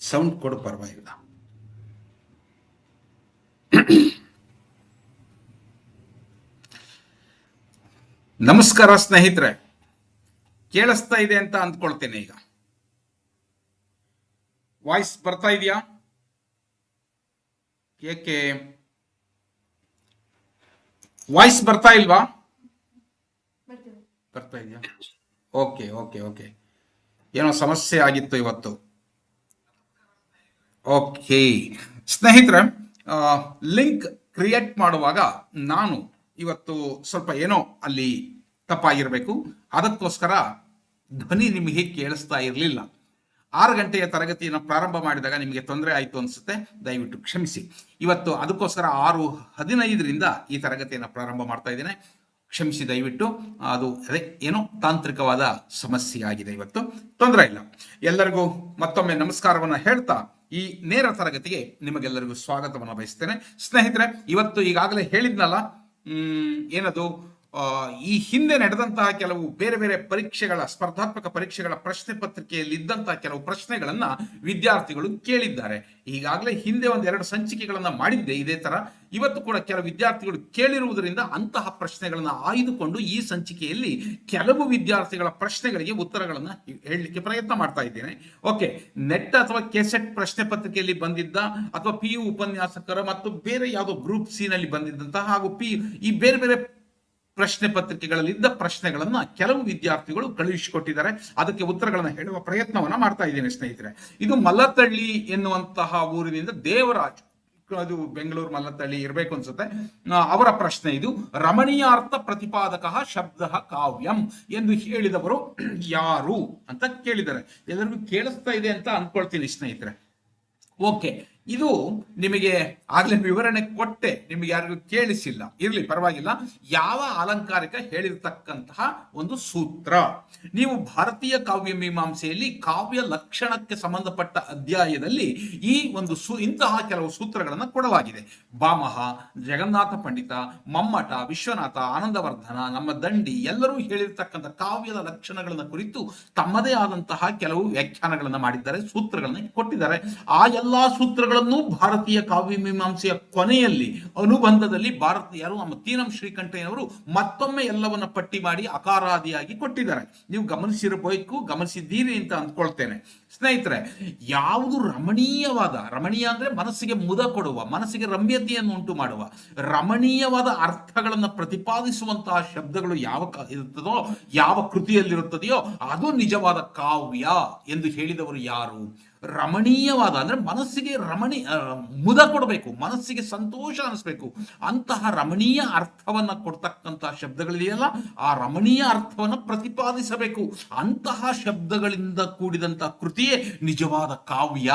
Sound ಕೊಡು ಪರವಾಗಿಲ್ಲ. ನಮಸ್ಕಾರ ಸ್ನೇಹಿತರೆ. ಕೇಳಿಸ್ತಾ ಇದೆ ಅಂತ ಅಂದ್ಕೊಳ್ತೇನೆ ಈಗ. ವಾಯ್ಸ್ ಬರ್ತಾ ಇದೆಯಾ? ಏಕೆ ವಾಯ್ಸ್ ಬರ್ತಾ ಇಲ್ವಾ? ಬರ್ತಾ ಇದೆಯಾ? Okay okay okay. ಏನೋ ಸಮಸ್ಯೆ ಆಗಿತ್ತು ಇವತ್ತು. ಓಕೆ. ಸ್ನೇಹಿತರೆ ಲಿಂಕ್ ಕ್ರಿಯೇಟ್ ಮಾಡುವಾಗ ನಾನು ಇವತ್ತು ಸ್ವಲ್ಪ ಏನೋ ಅಲ್ಲಿ ತಪ್ಪಾಗಿರಬೇಕು. ಅದಕ್ಕೋಸ್ಕರ ಧ್ವನಿ ನಿಮಗೆ ಕೇಳಿಸ್ತಾ ಇರಲಿಲ್ಲ. ಆರು ಗಂಟೆಯ ತರಗತಿಯನ್ನು ಪ್ರಾರಂಭ ಮಾಡಿದಾಗ ನಿಮಗೆ ತೊಂದರೆ ಆಯಿತು ಅನಿಸುತ್ತೆ. ದಯವಿಟ್ಟು ಕ್ಷಮಿಸಿ. ಇವತ್ತು ಅದಕ್ಕೋಸ್ಕರ ಆರು ಹದಿನೈದರಿಂದ ಈ ತರಗತಿಯನ್ನು ಪ್ರಾರಂಭ ಮಾಡ್ತಾ ಇದ್ದೇನೆ. ಕ್ಷಮಿಸಿ ದಯವಿಟ್ಟು, ಅದು ಅದೇ ಏನೋ ತಾಂತ್ರಿಕವಾದ ಸಮಸ್ಯೆ ಆಗಿದೆ ಇವತ್ತು. ತೊಂದರೆ ಇಲ್ಲ. ಎಲ್ಲರಿಗೂ ಮತ್ತೊಮ್ಮೆ ನಮಸ್ಕಾರವನ್ನು ಹೇಳ್ತಾ ಈ ನೇರ ತರಗತಿಗೆ ನಿಮಗೆಲ್ಲರಿಗೂ ಸ್ವಾಗತವನ್ನು ಬಯಸ್ತೇನೆ. ಸ್ನೇಹಿತರೆ, ಇವತ್ತು ಈಗಾಗಲೇ ಹೇಳಿದ್ನಲ್ಲ ಏನದು? ಈ ಹಿಂದೆ ನಡೆದಂತಹ ಕೆಲವು ಬೇರೆ ಬೇರೆ ಪರೀಕ್ಷೆಗಳ, ಸ್ಪರ್ಧಾತ್ಮಕ ಪರೀಕ್ಷೆಗಳ ಪ್ರಶ್ನೆ ಪತ್ರಿಕೆಯಲ್ಲಿ ಇದ್ದಂತಹ ಕೆಲವು ಪ್ರಶ್ನೆಗಳನ್ನ ವಿದ್ಯಾರ್ಥಿಗಳು ಕೇಳಿದ್ದಾರೆ. ಈಗಾಗಲೇ ಹಿಂದೆ ಒಂದೆರಡು ಸಂಚಿಕೆಗಳನ್ನ ಮಾಡಿದ್ದೆ ಇದೇ ತರ. ಇವತ್ತು ಕೂಡ ಕೆಲವು ವಿದ್ಯಾರ್ಥಿಗಳು ಕೇಳಿರುವುದರಿಂದ ಅಂತಹ ಪ್ರಶ್ನೆಗಳನ್ನ ಆಯ್ದುಕೊಂಡು ಈ ಸಂಚಿಕೆಯಲ್ಲಿ ಕೆಲವು ವಿದ್ಯಾರ್ಥಿಗಳ ಪ್ರಶ್ನೆಗಳಿಗೆ ಉತ್ತರಗಳನ್ನ ಹೇಳಲಿಕ್ಕೆ ಪ್ರಯತ್ನ ಮಾಡ್ತಾ ಇದ್ದೇನೆ. ಓಕೆ, ನೆಟ್ ಅಥವಾ ಕೆಸೆಟ್ ಪ್ರಶ್ನೆ ಪತ್ರಿಕೆಯಲ್ಲಿ ಬಂದಿದ್ದ ಅಥವಾ ಪಿ ಯು ಉಪನ್ಯಾಸಕರ ಮತ್ತು ಬೇರೆ ಯಾವುದೋ ಗ್ರೂಪ್ ಸಿ ನಲ್ಲಿ ಬಂದಿದ್ದಂತಹ ಹಾಗೂ ಪಿ ಈ ಬೇರೆ ಬೇರೆ ಪ್ರಶ್ನೆ ಪತ್ರಿಕೆಗಳಲ್ಲಿದ್ದ ಪ್ರಶ್ನೆಗಳನ್ನ ಕೆಲವು ವಿದ್ಯಾರ್ಥಿಗಳು ಕಳುಹಿಸಿಕೊಟ್ಟಿದ್ದಾರೆ. ಅದಕ್ಕೆ ಉತ್ತರಗಳನ್ನು ಹೇಳುವ ಪ್ರಯತ್ನವನ್ನ ಮಾಡ್ತಾ ಇದ್ದೇನೆ ಸ್ನೇಹಿತರೆ. ಇದು ಮಲ್ಲತಳ್ಳಿ ಎನ್ನುವಂತಹ ಊರಿನಿಂದ ದೇವರಾಜ್, ಅದು ಬೆಂಗಳೂರು ಮಲ್ಲತಳ್ಳಿ ಇರಬೇಕು ಅನ್ಸುತ್ತೆ. ಅವರ ಪ್ರಶ್ನೆ ಇದು, ರಮಣೀಯಾರ್ಥ ಪ್ರತಿಪಾದಕ ಶಬ್ದ ಕಾವ್ಯಂ ಎಂದು ಹೇಳಿದವರು ಯಾರು ಅಂತ ಕೇಳಿದ್ದಾರೆ. ಎಲ್ಲರಿಗೂ ಕೇಳಿಸ್ತಾ ಇದೆ ಅಂತ ಅನ್ಕೊಳ್ತೀನಿ ಸ್ನೇಹಿತರೆ. ಓಕೆ. ಇದು ನಿಮಗೆ ಆಗ್ಲೇ ವಿವರಣೆ ಕೊಟ್ಟೆ, ನಿಮಗೆ ಯಾರಿಗೂ ಕೇಳಿಸಿಲ್ಲ. ಇರ್ಲಿ, ಪರವಾಗಿಲ್ಲ. ಯಾವ ಅಲಂಕಾರಿಕ ಹೇಳಿರ್ತಕ್ಕಂತಹ ಒಂದು ಸೂತ್ರ? ನೀವು ಭಾರತೀಯ ಕಾವ್ಯ ಮೀಮಾಂಸೆಯಲ್ಲಿ ಕಾವ್ಯ ಲಕ್ಷಣಕ್ಕೆ ಸಂಬಂಧಪಟ್ಟ ಅಧ್ಯಾಯದಲ್ಲಿ ಈ ಒಂದು ಸು, ಇಂತಹ ಕೆಲವು ಸೂತ್ರಗಳನ್ನು ಕೊಡಲಾಗಿದೆ. ಬಾಮಹ, ಜಗನ್ನಾಥ ಪಂಡಿತ, ಮಮ್ಮಟ, ವಿಶ್ವನಾಥ, ಆನಂದವರ್ಧನ, ನಮ್ಮ ದಂಡಿ ಎಲ್ಲರೂ ಹೇಳಿರ್ತಕ್ಕಂಥ ಕಾವ್ಯದ ಲಕ್ಷಣಗಳನ್ನ ಕುರಿತು ತಮ್ಮದೇ ಆದಂತಹ ಕೆಲವು ವ್ಯಾಖ್ಯಾನಗಳನ್ನು ಮಾಡಿದ್ದಾರೆ, ಸೂತ್ರಗಳನ್ನು ಕೊಟ್ಟಿದ್ದಾರೆ. ಆ ಎಲ್ಲಾ ಸೂತ್ರಗಳನ್ನು ಭಾರತೀಯ ಕಾವ್ಯ ಮೀಮಾಂಸೆಯ ಕೊನೆಯಲ್ಲಿ ಅನುಬಂಧದಲ್ಲಿ ಭಾರತ ಯಾರು ನಮ್ಮ ತೀನಂ ಶ್ರೀಕಂಠಯ್ಯನವರು ಮತ್ತೊಮ್ಮೆ ಎಲ್ಲವನ್ನ ಪಟ್ಟಿ ಮಾಡಿ ಅಕಾರಾದಿಯಾಗಿ ಕೊಟ್ಟಿದ್ದಾರೆ. ನೀವು ಗಮನಿಸಿರಬೇಕು, ಗಮನಿಸಿದ್ದೀರಿ ಅಂತ ಅಂದ್ಕೊಳ್ತೇನೆ. ಸ್ನೇಹಿತರೆ, ಯಾವುದು ರಮಣೀಯವಾದ, ರಮಣೀಯ ಅಂದ್ರೆ ಮನಸ್ಸಿಗೆ ಮುದ ಕೊಡುವ, ಮನಸ್ಸಿಗೆ ರಮ್ಯತೆಯನ್ನು ಉಂಟು ಮಾಡುವ, ರಮಣೀಯವಾದ ಅರ್ಥಗಳನ್ನು ಪ್ರತಿಪಾದಿಸುವಂತಹ ಶಬ್ದಗಳು ಯಾವ ಇರುತ್ತದೋ, ಯಾವ ಕೃತಿಯಲ್ಲಿರುತ್ತದೆಯೋ ಅದು ನಿಜವಾದ ಕಾವ್ಯ ಎಂದು ಹೇಳಿದವರು ಯಾರು? ರಮಣೀಯವಾದ, ಅಂದ್ರೆ ಮನಸ್ಸಿಗೆ ರಮಣಿ ಮುದ ಕೊಡಬೇಕು, ಮನಸ್ಸಿಗೆ ಸಂತೋಷ ಅನಿಸ್ಬೇಕು. ಅಂತಹ ರಮಣೀಯ ಅರ್ಥವನ್ನ ಕೊಡ್ತಕ್ಕಂತಹ ಶಬ್ದಗಳಿದೆಯಲ್ಲ ಆ ರಮಣೀಯ ಅರ್ಥವನ್ನ ಪ್ರತಿಪಾದಿಸಬೇಕು. ಅಂತಹ ಶಬ್ದಗಳಿಂದ ಕೂಡಿದಂತಹ ಕೃತಿಯೇ ನಿಜವಾದ ಕಾವ್ಯ.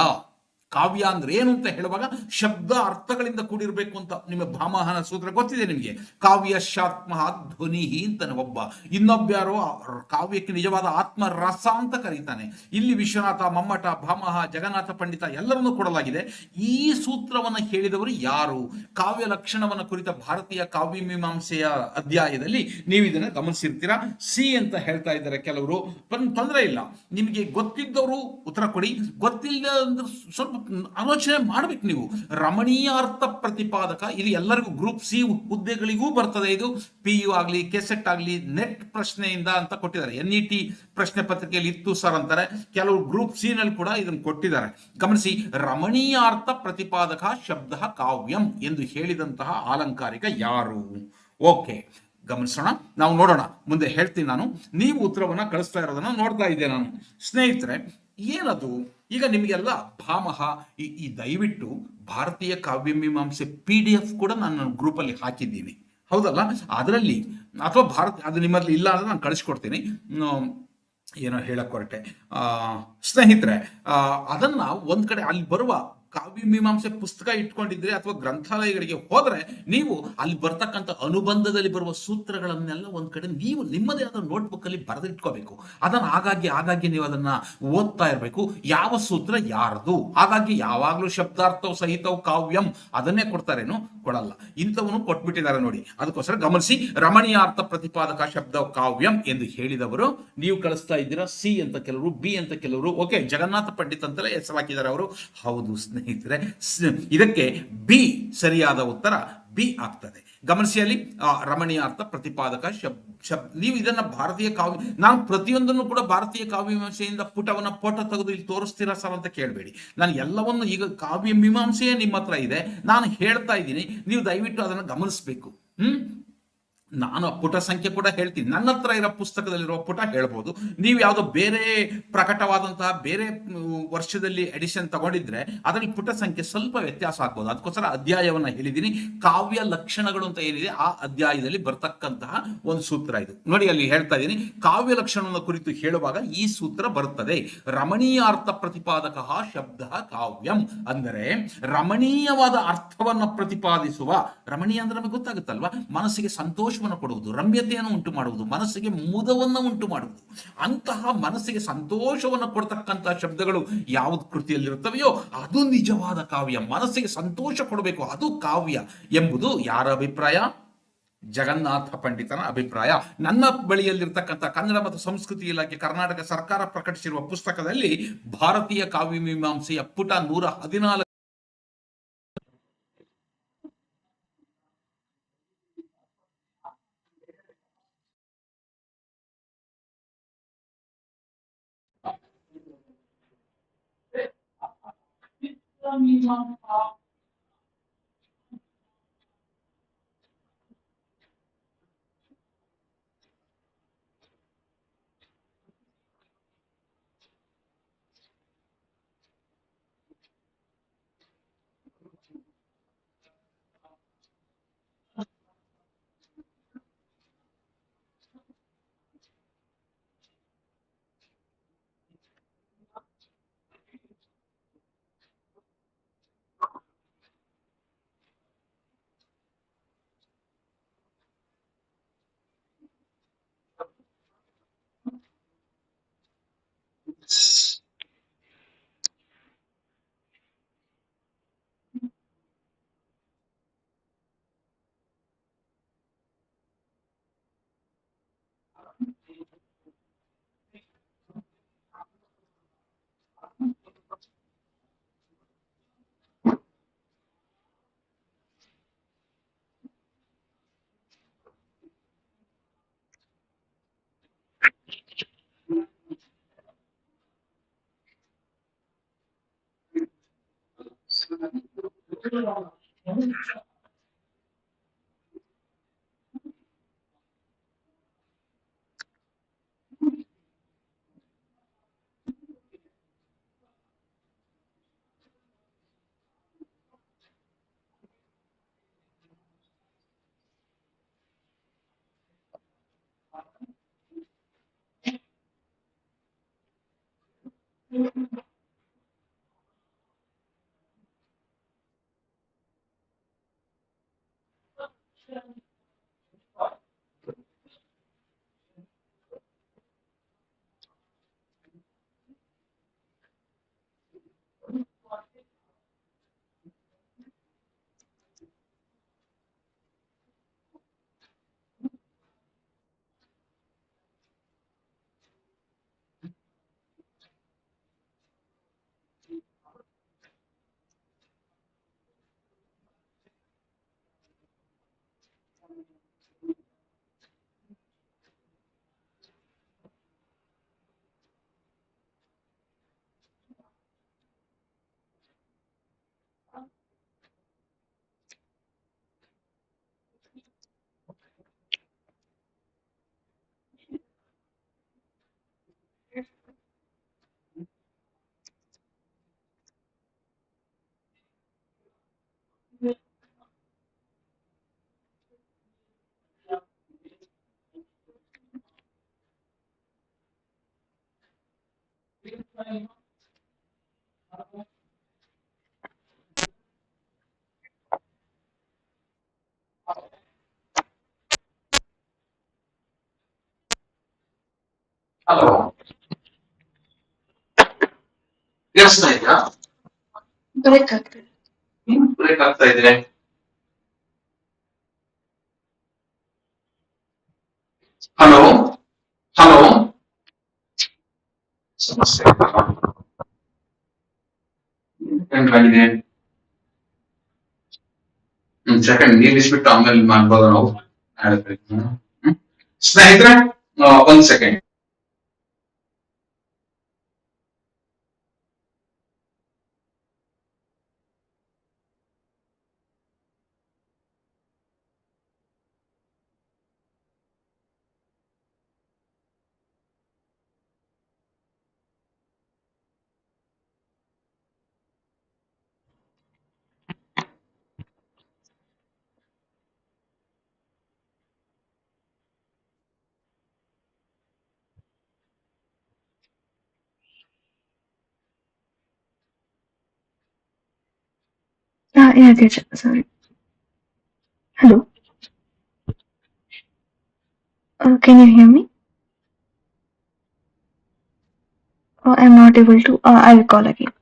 ಕಾವ್ಯ ಅಂದ್ರೆ ಏನು ಅಂತ ಹೇಳುವಾಗ ಶಬ್ದ ಅರ್ಥಗಳಿಂದ ಕೂಡಿರಬೇಕು ಅಂತ ನಿಮ್ಮ ಭಾಮಹನ ಸೂತ್ರ ಗೊತ್ತಿದೆ ನಿಮಗೆ. ಕಾವ್ಯ ಶಾತ್ಮ ಧ್ವನಿ ಅಂತಾನೆ ಒಬ್ಬ. ಇನ್ನೊಬ್ಬ ಯಾರೋ ಕಾವ್ಯಕ್ಕೆ ನಿಜವಾದ ಆತ್ಮ ರಸ ಅಂತ ಕರೀತಾನೆ. ಇಲ್ಲಿ ವಿಶ್ವನಾಥ, ಮಮ್ಮಟ, ಭಾಮಹ, ಜಗನ್ನಾಥ ಪಂಡಿತ ಎಲ್ಲರನ್ನೂ ಕೊಡಲಾಗಿದೆ. ಈ ಸೂತ್ರವನ್ನ ಹೇಳಿದವರು ಯಾರು? ಕಾವ್ಯ ಲಕ್ಷಣವನ್ನ ಕುರಿತ ಭಾರತೀಯ ಕಾವ್ಯ ಮೀಮಾಂಸೆಯ ಅಧ್ಯಾಯದಲ್ಲಿ ನೀವು ಇದನ್ನ ಗಮನಿಸಿರ್ತೀರಾ? ಸಿ ಅಂತ ಹೇಳ್ತಾ ಇದ್ದಾರೆ ಕೆಲವರು. ತೊಂದರೆ ಇಲ್ಲ. ನಿಮಗೆ ಗೊತ್ತಿದ್ದವರು ಉತ್ತರ ಕೊಡಿ. ಗೊತ್ತಿಲ್ಲ ಅಂದ್ರೆ ಸ್ವಲ್ಪ ಆಲೋಚನೆ ಮಾಡ್ಬೇಕು ನೀವು. ರಮಣೀಯ ಅರ್ಥ ಪ್ರತಿಪಾದಕ. ಇದು ಎಲ್ಲರಿಗೂ ಗ್ರೂಪ್ ಸಿ ಹುದ್ದೆಗಳಿಗೂ ಬರ್ತದೆ ಇದು. ಪಿ ಯು ಆಗ್ಲಿ ಕೆಸೆಟ್ ಆಗ್ಲಿ ನೆಟ್ ಪ್ರಶ್ನೆಯಿಂದ ಅಂತ ಕೊಟ್ಟಿದ್ದಾರೆ. ಎನ್ ಇ ಟಿ ಪ್ರಶ್ನೆ ಪತ್ರಿಕೆಯಲ್ಲಿ ಇತ್ತು ಸರ್ ಅಂತಾರೆ. ಕೆಲವು ಗ್ರೂಪ್ ಸಿ ನಲ್ಲಿ ಕೂಡ ಇದನ್ನು ಕೊಟ್ಟಿದ್ದಾರೆ. ಗಮನಿಸಿ ರಮಣೀಯ ಅರ್ಥ ಪ್ರತಿಪಾದಕ ಶಬ್ದ ಕಾವ್ಯಂ ಎಂದು ಹೇಳಿದಂತಹ ಆಲಂಕಾರಿಕ ಯಾರು? ಓಕೆ. ಗಮನಿಸೋಣ. ನಾವು ನೋಡೋಣ. ಮುಂದೆ ಹೇಳ್ತೀನಿ ನಾನು. ನೀವು ಉತ್ತರವನ್ನ ಕಳಿಸ್ತಾ ಇರೋದನ್ನ ನೋಡ್ತಾ ಇದ್ದೆ ನಾನು. ಸ್ನೇಹಿತರೆ ಏನದು? ಈಗ ನಿಮಗೆಲ್ಲ ಭಾಮಹ, ಈ ಈ ದಯವಿಟ್ಟು ಭಾರತೀಯ ಕಾವ್ಯ ಮೀಮಾಂಸೆ ಪಿ ಡಿ ಎಫ್ ಕೂಡ ನಾನು ಗ್ರೂಪಲ್ಲಿ ಹಾಕಿದ್ದೀನಿ. ಹೌದಲ್ಲ? ಅದರಲ್ಲಿ, ಅಥವಾ ಭಾರತ, ಅದು ನಿಮ್ಮಲ್ಲಿ ಇಲ್ಲ ಅಂದ್ರೆ ನಾನು ಕಳಿಸ್ಕೊಡ್ತೀನಿ. ಏನೋ ಹೇಳಕ್ಕೆ ಹೊರಟೆ. ಸ್ನೇಹಿತರೆ ಅದನ್ನು ಒಂದ್ ಕಡೆ ಅಲ್ಲಿ ಬರುವ ಕಾವ್ಯ ಮೀಮಾಂಸೆ ಪುಸ್ತಕ ಇಟ್ಕೊಂಡಿದ್ರೆ ಅಥವಾ ಗ್ರಂಥಾಲಯಗಳಿಗೆ ಹೋದ್ರೆ ನೀವು ಅಲ್ಲಿ ಬರ್ತಕ್ಕಂಥ ಅನುಬಂಧದಲ್ಲಿ ಬರುವ ಸೂತ್ರಗಳನ್ನೆಲ್ಲ ಒಂದ್ ಕಡೆ ನೀವು ನಿಮ್ಮದೇ ಆದ ನೋಟ್ಬುಕ್ ಅಲ್ಲಿ ಬರೆದಿಟ್ಕೋಬೇಕು. ಅದನ್ನ ಆಗಾಗ್ಗೆ ಆಗಾಗ್ಗೆ ನೀವು ಅದನ್ನ ಓದ್ತಾ ಇರಬೇಕು. ಯಾವ ಸೂತ್ರ ಯಾರ್ದು? ಹಾಗಾಗಿ ಯಾವಾಗ್ಲೂ ಶಬ್ದಾರ್ಥವು ಸಹಿತವು ಕಾವ್ಯಂ. ಅದನ್ನೇ ಕೊಡ್ತಾರೇನು? ಕೊಡಲ್ಲ. ಇಂಥವನು ಕೊಟ್ಬಿಟ್ಟಿದ್ದಾರೆ ನೋಡಿ. ಅದಕ್ಕೋಸ್ಕರ ಗಮನಿಸಿ, ರಮಣೀಯಾರ್ಥ ಪ್ರತಿಪಾದಕ ಶಬ್ದ ಕಾವ್ಯಂ ಎಂದು ಹೇಳಿದವರು. ನೀವು ಕಳಿಸ್ತಾ ಇದ್ದೀರಾ ಸಿ ಅಂತ ಕೆಲವರು, ಬಿ ಅಂತ ಕೆಲವರು. ಓಕೆ, ಜಗನ್ನಾಥ ಪಂಡಿತ್ ಅಂತಲೇ ಹೆಸರು ಹಾಕಿದ್ದಾರೆ ಅವರು. ಹೌದು ಸ್ನೇಹಿತರೆ ಇದಕ್ಕೆ ಬಿ ಸರಿಯಾದ ಉತ್ತರ ಬಿ ಆಗ್ತದೆ. ಗಮನಿಸಿ ಅಲ್ಲಿ ರಮಣೀಯ ಅರ್ಥ ಪ್ರತಿಪಾದಕ ಶಬ್ ಶಬ್, ನೀವು ಇದನ್ನ ಭಾರತೀಯ ಕಾವ್ಯ, ನಾನು ಪ್ರತಿಯೊಂದನ್ನು ಕೂಡ ಭಾರತೀಯ ಕಾವ್ಯ ಮೀಮಾಂಸೆಯಿಂದ ಪುಟವನ್ನ ಫೋಟೋ ತೆಗೆದು ಇಲ್ಲಿ ತೋರಿಸ್ತೀರಾ ಸರ್ ಅಂತ ಕೇಳಬೇಡಿ. ನಾನು ಎಲ್ಲವನ್ನು ಈಗ ಕಾವ್ಯ ಮೀಮಾಂಸೆಯೇ ನಿಮ್ಮ ಹತ್ರ ಇದೆ. ನಾನು ಹೇಳ್ತಾ ಇದ್ದೀನಿ, ನೀವು ದಯವಿಟ್ಟು ಅದನ್ನು ಗಮನಿಸಬೇಕು. ಹ್ಮ್? ನಾನು ಪುಟ ಸಂಖ್ಯೆ ಕೂಡ ಹೇಳ್ತೀನಿ. ನನ್ನ ಹತ್ರ ಇರೋ ಪುಸ್ತಕದಲ್ಲಿರುವ ಪುಟ ಹೇಳ್ಬೋದು. ನೀವು ಯಾವುದೋ ಬೇರೆ ಪ್ರಕಟವಾದಂತಹ ಬೇರೆ ವರ್ಷದಲ್ಲಿ ಎಡಿಷನ್ ತಗೊಂಡಿದ್ರೆ ಅದರಲ್ಲಿ ಪುಟ ಸಂಖ್ಯೆ ಸ್ವಲ್ಪ ವ್ಯತ್ಯಾಸ ಆಗ್ಬೋದು. ಅದಕ್ಕೋಸ್ಕರ ಅಧ್ಯಾಯವನ್ನ ಹೇಳಿದ್ದೀನಿ. ಕಾವ್ಯ ಲಕ್ಷಣಗಳು ಅಂತ ಏನಿದೆ ಆ ಅಧ್ಯಾಯದಲ್ಲಿ ಬರ್ತಕ್ಕಂತಹ ಒಂದು ಸೂತ್ರ ಇದು. ನೋಡಿ, ಅಲ್ಲಿ ಹೇಳ್ತಾ ಇದ್ದೀನಿ. ಕಾವ್ಯ ಲಕ್ಷಣವನ್ನು ಕುರಿತು ಹೇಳುವಾಗ ಈ ಸೂತ್ರ ಬರುತ್ತದೆ. ರಮಣೀಯಾರ್ಥ ಪ್ರತಿಪಾದಕ ಶಬ್ದ ಕಾವ್ಯಂ. ಅಂದರೆ ರಮಣೀಯವಾದ ಅರ್ಥವನ್ನ ಪ್ರತಿಪಾದಿಸುವ. ರಮಣೀಯ ಅಂದ್ರೆ ನಮಗೆ ಗೊತ್ತಾಗುತ್ತಲ್ವಾ? ಮನಸ್ಸಿಗೆ ಸಂತೋಷವನ್ನು ಕೊಡುವುದು ರಮ್ಯತೆಯನ್ನು ಉಂಟು ಮಾಡುವುದು ಮನಸ್ಸಿಗೆ ಮುದವನ್ನು ಉಂಟು ಮಾಡುವುದು ಅಂತಹ ಮನಸ್ಸಿಗೆ ಸಂತೋಷವನ್ನು ಕೊಡ್ತಕ್ಕಂತಹ ಶಬ್ದಗಳು ಯಾವ್ದು ಕೃತಿಯಲ್ಲಿರುತ್ತವೆಯೋ ಅದು ನಿಜವಾದ ಕಾವ್ಯ. ಮನಸ್ಸಿಗೆ ಸಂತೋಷ ಕೊಡಬೇಕು ಅದು ಕಾವ್ಯ ಎಂಬುದು ಯಾರ ಅಭಿಪ್ರಾಯ? ಜಗನ್ನಾಥ ಪಂಡಿತನ ಅಭಿಪ್ರಾಯ. ನನ್ನ ಬಳಿಯಲ್ಲಿರ್ತಕ್ಕಂಥ ಕನ್ನಡ ಮತ್ತು ಸಂಸ್ಕೃತಿ ಇಲಾಖೆ, ಕರ್ನಾಟಕ ಸರ್ಕಾರ ಪ್ರಕಟಿಸಿರುವ ಪುಸ್ತಕದಲ್ಲಿ ಭಾರತೀಯ ಕಾವ್ಯ ಮೀಮಾಂಸೆಯ ಪುಟ ನೂರ ಹದಿನಾಲ್ಕು some you talk about 知道了，我们马上。hello. ಕೇಳಿಸ್ತಾ ಇದೆಯಾ? ಬ್ರೇಕ್ ಆಗ್ತದೆ ಬ್ರೇಕ್ ಆಗ್ತಾ ಇದೆ. Hello hello. ಸಮಸ್ಯೆ ಹೆಂಗಾಗಿದೆ ಹ್ಮ್ ಸೆಕೆಂಡ್ ನಿಲ್ಲಿಸ್ಬಿಟ್ಟು ಆಮೇಲೆ ಮಾಡ್ಬೋದು ನಾವು. ಸ್ನೇಹಿತರೆ ಒಂದ್ second yeah, Teja, sorry. Hello. Uh, can you hear me? Oh, I'm not able to. Uh, I'll call again.